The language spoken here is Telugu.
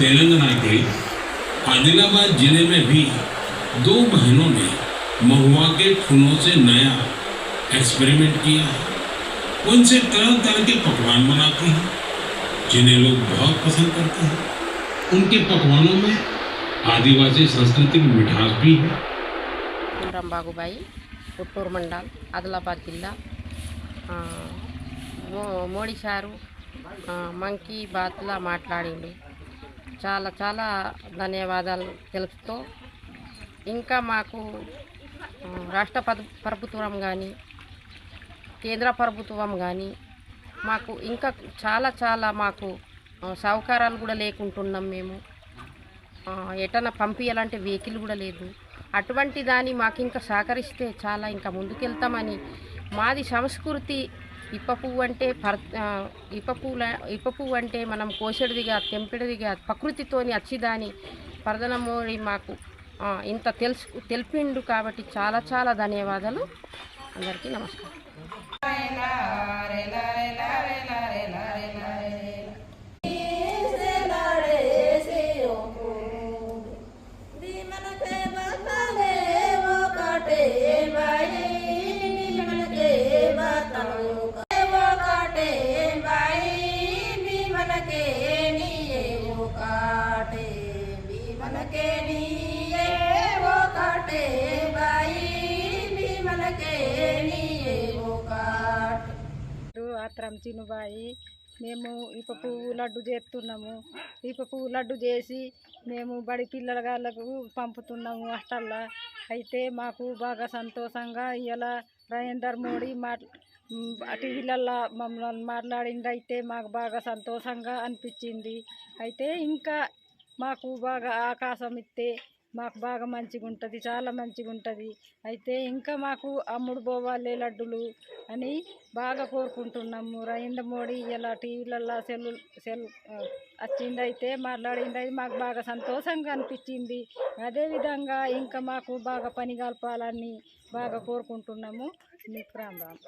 तेलंगाना के आदिलाबाद जिले में भी दो महीनों में महुआ के फूलों से नया एक्सपेरिमेंट किया है उनसे तरह तरह के पकवान बनाते हैं जिन्हें लोग बहुत पसंद करते हैं उनके पकवानों में आदिवासी संस्कृति की मिठास भी है కుమరం బాగుబాయి పుట్టూరు మండల్ ఆదిలాబాద్ జిల్లా ఆ, మో- మోడీ సారు ఆ, మంకీ బాత్లా మాట్లాడిండు చాలా చాలా ధన్యవాదాలు తెలుపుతూ ఇంకా మాకు రాష్ట్ర పద- ప్రభుత్వం కానీ కేంద్ర ప్రభుత్వం కానీ మాకు ఇంకా చాలా చాలా మాకు సౌకర్యాలు కూడా లేకుంటున్నాం మేము. ఎటన్నా పంపించాలంటే వెహికల్ కూడా లేదు. అటువంటి దాన్ని మాకు ఇంకా సహకరిస్తే చాలా ఇంకా ముందుకెళ్తామని మాది సంస్కృతి ఇప్ప పువ్వు అంటే పర్ ఆ, ఇప్ప పువ్వుల ఇప్ప పువ్వు అంటే మనం కోసెడిదిగా తెంపెడిదిగా ప్రకృతితోని అచ్చిదాని పరదనమోడి మాకు ఇంత తెలుసు తెలిపిండు కాబట్టి చాలా చాలా ధన్యవాదాలు. అందరికీ నమస్కారం. ఆత్రం చినుబాయి మేము ఇప్ప పువ్వు లడ్డు చేస్తున్నాము. ఇప్ప పువ్వు లడ్డు చేసి మేము బడి పిల్లలకు పంపుతున్నాము హాస్టల్లో అయితే మాకు బాగా సంతోషంగా ఇలా నరేందర్ మోడీ మా టీవీలల్లో మమ్మల్ని మాట్లాడింది అయితే మాకు బాగా సంతోషంగా అనిపించింది. అయితే ఇంకా మాకు బాగా ఆకాశం ఇస్తే మాకు బాగా మంచిగా ఉంటుంది చాలా మంచిగా ఉంటుంది అయితే ఇంకా మాకు అమ్ముడు పోవాలి లడ్డులు అని బాగా కోరుకుంటున్నాము. నరేంద్ర మోడీ ఇలా టీవీలలో సెల్ సెల్ వచ్చింది అయితే మాట్లాడింది అది మాకు బాగా సంతోషంగా అనిపించింది. అదేవిధంగా ఇంకా మాకు బాగా పని కలపాలని బాగా కోరుకుంటున్నాము. మీకు రామ్ రామ్.